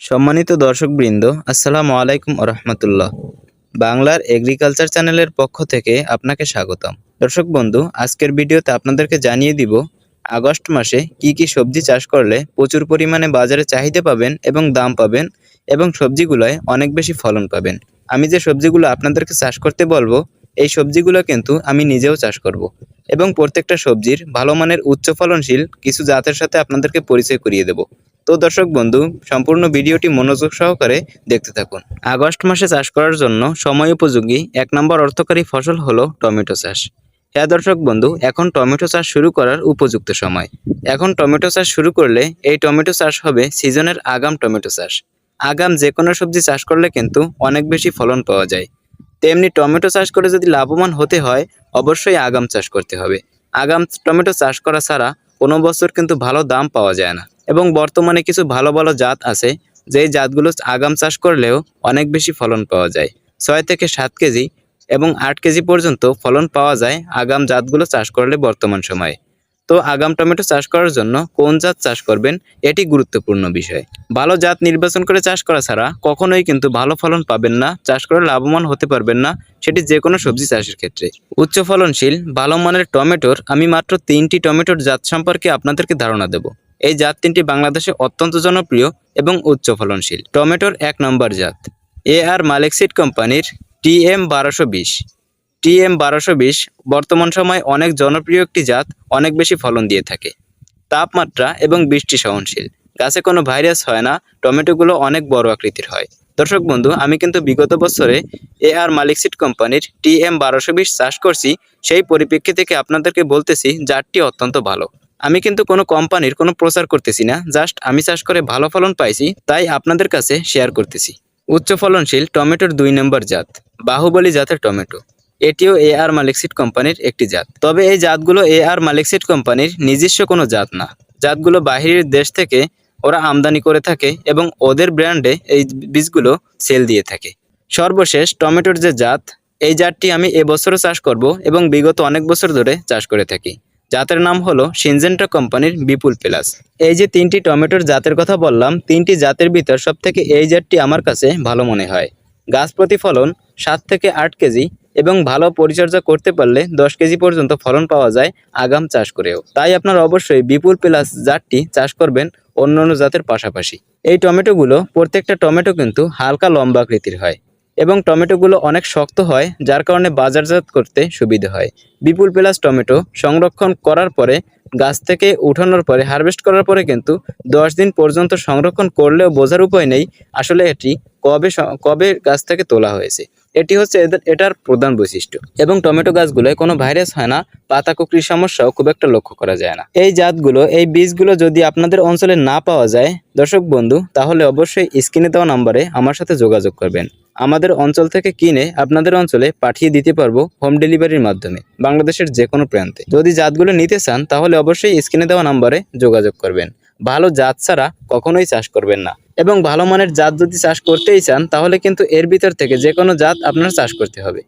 সম্মানিত দর্শকবৃন্দ, আসসালামু আলাইকুম রহমতুল্লাহ। বাংলার এগ্রিকালচার চ্যানেলের পক্ষ থেকে আপনাকে স্বাগতম। দর্শক বন্ধু, আজকের ভিডিওতে আপনাদেরকে জানিয়ে দিব, আগস্ট মাসে কি কি সবজি চাষ করলে প্রচুর পরিমাণে বাজারে চাহিদা পাবেন এবং দাম পাবেন এবং সবজিগুলোয় অনেক বেশি ফলন পাবেন। আমি যে সবজিগুলো আপনাদেরকে চাষ করতে বলব, এই সবজিগুলো কিন্তু আমি নিজেও চাষ করব এবং প্রত্যেকটা সবজির ভালো মানের উচ্চ ফলনশীল কিছু জাতের সাথে আপনাদেরকে পরিচয় করিয়ে দেব। তো দর্শক বন্ধু, সম্পূর্ণ ভিডিওটি মনোযোগ সহকারে দেখতে থাকুন। আগস্ট মাসে চাষ করার জন্য সময় উপযোগী এক নম্বর অর্থকারী ফসল হলো টমেটো চাষ। হ্যাঁ দর্শক বন্ধু, এখন টমেটো চাষ শুরু করার উপযুক্ত সময়। এখন টমেটো চাষ শুরু করলে এই টমেটো চাষ হবে সিজনের আগাম টমেটো চাষ। আগাম যে কোনো সবজি চাষ করলে কিন্তু অনেক বেশি ফলন পাওয়া যায়। তেমনি টমেটো চাষ করে যদি লাভবান হতে হয়, অবশ্যই আগাম চাষ করতে হবে। আগাম টমেটো চাষ করা ছাড়া কোনো বছর কিন্তু ভালো দাম পাওয়া যায় না। এবং বর্তমানে কিছু ভালো ভালো জাত আছে, যেই জাতগুলো আগাম চাষ করলেও অনেক বেশি ফলন পাওয়া যায়। ছয় থেকে সাত কেজি এবং আট কেজি পর্যন্ত ফলন পাওয়া যায় আগাম জাতগুলো চাষ করলে বর্তমান সময়ে। তো আগাম টমেটো চাষ করার জন্য কোন জাত চাষ করবেন, এটি গুরুত্বপূর্ণ বিষয়। ভালো জাত নির্বাচন করে চাষ করা ছাড়া কখনোই কিন্তু ভালো ফলন পাবেন না, চাষ করে লাভবান হতে পারবেন না, সেটি যে কোনো সবজি চাষের ক্ষেত্রে। উচ্চ ফলনশীল, ভালো মানের টমেটোর আমি মাত্র তিনটি টমেটোর জাত সম্পর্কে আপনাদেরকে ধারণা দেব। এই জাত তিনটি বাংলাদেশে অত্যন্ত জনপ্রিয় এবং উচ্চ ফলনশীল। টমেটোর এক নম্বর জাত। এ আর মালিক সিড কোম্পানির টি এম বারোশো বিশ। টি এম বারোশো বিশ বর্তমান সময় অনেক জনপ্রিয় একটি জাত, অনেক বেশি ফলন দিয়ে থাকে। তাপমাত্রা এবং বৃষ্টি সহনশীল। গাছে কোনো ভাইরাস হয় না, টমেটোগুলো অনেক বড় আকৃতির হয়। দর্শক বন্ধু, আমি কিন্তু বিগত বছরে এ আর মালিক সিড কোম্পানির টি এম বারোশো বিশ চাষ করছি, সেই পরিপ্রেক্ষি থেকে আপনাদেরকে বলতেছি জাতটি অত্যন্ত ভালো। আমি কিন্তু কোনো কোম্পানির কোনো প্রচার করতেছি না, জাস্ট আমি চাষ করে ভালো ফলন পাইছি, তাই আপনাদের কাছে শেয়ার করতেছি। উচ্চ ফলনশীল টমেটোর দুই নম্বর জাত, বাহুবলী জাতের টমেটো। এটিও এ আর মালিক সিড কোম্পানির একটি জাত। তবে এই জাতগুলো এ আর মালিক সিড কোম্পানির নিজস্ব কোনো জাত না। জাতগুলো বাহিরের দেশ থেকে ওরা আমদানি করে থাকে এবং ওদের ব্র্যান্ডে এই বীজগুলো সেল দিয়ে থাকে। সর্বশেষ টমেটোর যে জাত, এই জাতটি আমি এবছরও চাষ করব এবং বিগত অনেক বছর ধরে চাষ করে থাকি। জাতের নাম হলো সিনজেন্টা কোম্পানির বিপুল প্লাস। এই যে তিনটি টমেটোর জাতের কথা বললাম, তিনটি জাতের ভিতর সব থেকে এই জাতটি আমার কাছে ভালো মনে হয়। গাছ প্রতি ফলন সাত থেকে আট কেজি এবং ভালো পরিচর্যা করতে পারলে দশ কেজি পর্যন্ত ফলন পাওয়া যায় আগাম চাষ করেও। তাই আপনারা অবশ্যই বিপুল প্লাস জাতটি চাষ করবেন অন্যান্য জাতের পাশাপাশি। এই টমেটোগুলো প্রত্যেকটা টমেটো কিন্তু হালকা লম্বা আকৃতির হয়। এবং টমেটোগুলো অনেক শক্ত হয়, যার কারণে বাজারজাত করতে সুবিধে হয়। বিপুল প্লাস টমেটো সংরক্ষণ করার পরে, গাছ থেকে উঠানোর পরে, হারভেস্ট করার পরে কিন্তু দশ দিন পর্যন্ত সংরক্ষণ করলেও বোঝার উপায় নেই আসলে এটি কবে কবে গাছ থেকে তোলা হয়েছে। এটি হচ্ছে এদের এটার প্রধান বৈশিষ্ট্য। এবং টমেটো গাছগুলোয় কোনো ভাইরাস হয় না পাতা কুকরির সমস্যাও খুব একটা লক্ষ্য করা যায় না। এই জাতগুলো, এই বীজগুলো যদি আপনাদের অঞ্চলে না পাওয়া যায়, দর্শক বন্ধু, তাহলে অবশ্যই স্ক্রিনে দেওয়া নাম্বারে আমার সাথে যোগাযোগ করবেন। আমাদের অঞ্চল থেকে কিনে আপনাদের অঞ্চলে পাঠিয়ে দিতে পারব হোম ডেলিভারির মাধ্যমে, বাংলাদেশের যে কোনো প্রান্তে। যদি জাতগুলো নিতে চান, তাহলে অবশ্যই স্ক্রিনে দেওয়া নাম্বারে যোগাযোগ করবেন। ভালো জাত ছাড়া কখনোই চাষ করবেন না। এবং ভালো মানের জাত যদি চাষ করতেই চান, তাহলে কিন্তু এর ভিতর থেকে যে কোনো জাত আপনার চাষ করতে হবে।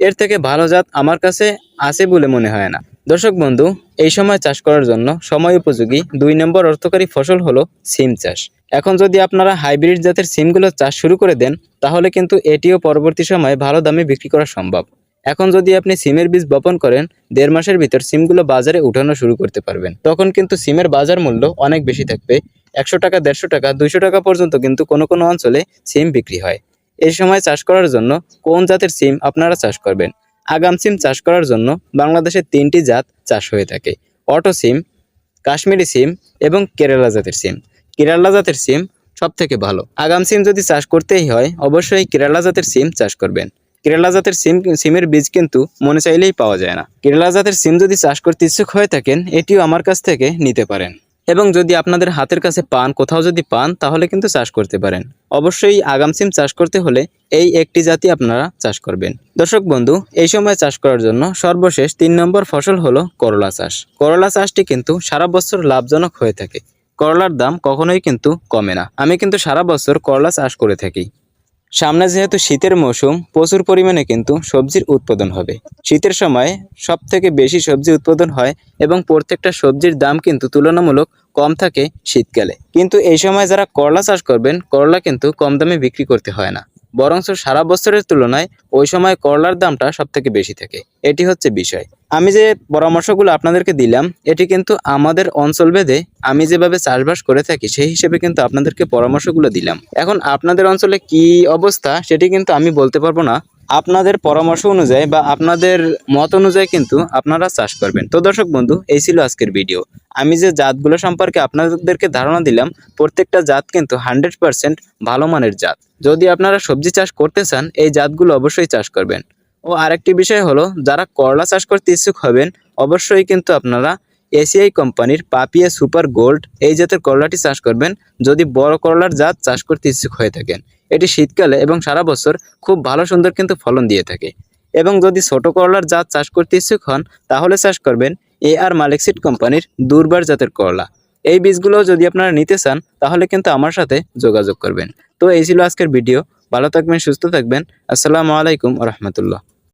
এর থেকে ভালো জাত আমার কাছে আছে বলে মনে হয় না। দর্শক বন্ধু, এই সময় চাষ করার জন্য সময় উপযোগী দুই নম্বর অর্থকারী ফসল হলো সিম চাষ। এখন যদি আপনারা হাইব্রিড জাতের সিমগুলো চাষ শুরু করে দেন, তাহলে কিন্তু এটিও পরবর্তী সময়ে ভালো দামে বিক্রি করা সম্ভব। এখন যদি আপনি সিমের বীজ বপন করেন, দেড় মাসের ভিতর সিমগুলো বাজারে উঠানো শুরু করতে পারবেন। তখন কিন্তু সিমের বাজার মূল্য অনেক বেশি থাকবে। একশো টাকা, দেড়শো টাকা, দুইশো টাকা পর্যন্ত কিন্তু কোনো কোনো অঞ্চলে সিম বিক্রি হয়। এই সময় চাষ করার জন্য কোন জাতের সিম আপনারা চাষ করবেন? আগাম সিম চাষ করার জন্য বাংলাদেশে তিনটি জাত চাষ হয়ে থাকে। অটো সিম, কাশ্মীরি সিম এবং কেরালা জাতের সিম। কেরালা জাতের সিম সব থেকে ভালো। আগাম সিম যদি চাষ করতেই হয়, অবশ্যই কেরালা জাতের সিম চাষ করবেন। কেরালা জাতের সিম, সিমের বীজ কিন্তু মনে চাইলেই পাওয়া যায় না। কেরালা জাতের সিম যদি চাষ করতে ইচ্ছুক হয়ে থাকেন, এটিও আমার কাছ থেকে নিতে পারেন। এবং যদি আপনাদের হাতের কাছে পান, কোথাও যদি পান, তাহলে কিন্তু চাষ করতে পারেন। অবশ্যই আগাম সিম চাষ করতে হলে এই একটি জাতি আপনারা চাষ করবেন। দর্শক বন্ধু, এই সময় চাষ করার জন্য সর্বশেষ তিন নম্বর ফসল হলো করলা চাষ। করলা চাষটি কিন্তু সারা বছর লাভজনক হয়ে থাকে। করলার দাম কখনোই কিন্তু কমে না। আমি কিন্তু সারা বছর করলা চাষ করে থাকি। সামনে যেহেতু শীতের মৌসুম, প্রচুর পরিমাণে কিন্তু সবজির উৎপাদন হবে। শীতের সময় সব থেকে বেশি সবজি উৎপাদন হয় এবং প্রত্যেকটা সবজির দাম কিন্তু তুলনামূলক কম থাকে শীতকালে। কিন্তু এই সময় যারা করলা চাষ করবেন, করলা কিন্তু কম দামে বিক্রি করতে হয় না। বরঞ্চ সারা বছরের তুলনায় ওই সময় করলার দামটা সব থেকে বেশি থাকে। এটি হচ্ছে বিষয়। আমি যে পরামর্শগুলো আপনাদেরকে দিলাম, এটি কিন্তু আমাদের অঞ্চল ভেদে আমি যেভাবে চাষবাস করে থাকি, সেই হিসেবে কিন্তু আপনাদেরকে পরামর্শগুলো দিলাম। এখন আপনাদের অঞ্চলে কি অবস্থা, সেটি কিন্তু আমি বলতে পারব না। আপনাদের পরামর্শ অনুযায়ী বা আপনাদের মত অনুযায়ী কিন্তু আপনারা চাষ করবেন। তো দর্শক বন্ধু, এই ছিল আজকের ভিডিও আমি যে জাতগুলো সম্পর্কে আপনাদেরকে ধারণা দিলাম, প্রত্যেকটা জাত কিন্তু হান্ড্রেড পার্সেন্ট ভালো মানের জাত। যদি আপনারা সবজি চাষ করতে চান, এই জাতগুলো অবশ্যই চাষ করবেন। ও আরেকটি বিষয় হলো, যারা করলা চাষ করতে ইচ্ছুক হবেন, অবশ্যই কিন্তু আপনারা এসিআই কোম্পানির পাপিয়া সুপার গোল্ড এই জাতের করলাটি চাষ করবেন যদি বড় করলার জাত চাষ করতে ইচ্ছুক হয়ে থাকেন। এটি শীতকালে এবং সারা বছর খুব ভালো সুন্দর কিন্তু ফলন দিয়ে থাকে। এবং যদি ছোট করলার জাত চাষ করতে ইচ্ছুক হন, তাহলে চাষ করবেন এ আর মালিকসিড কোম্পানির দুর্বার জাতের করলা। এই বীজগুলো যদি আপনারা নিতে চান, তাহলে কিন্তু আমার সাথে যোগাযোগ করবেন। তো এই ছিল আজকের ভিডিও। ভালো থাকবেন, সুস্থ থাকবেন। আসসালামু আলাইকুম রহমতুল্লাহ।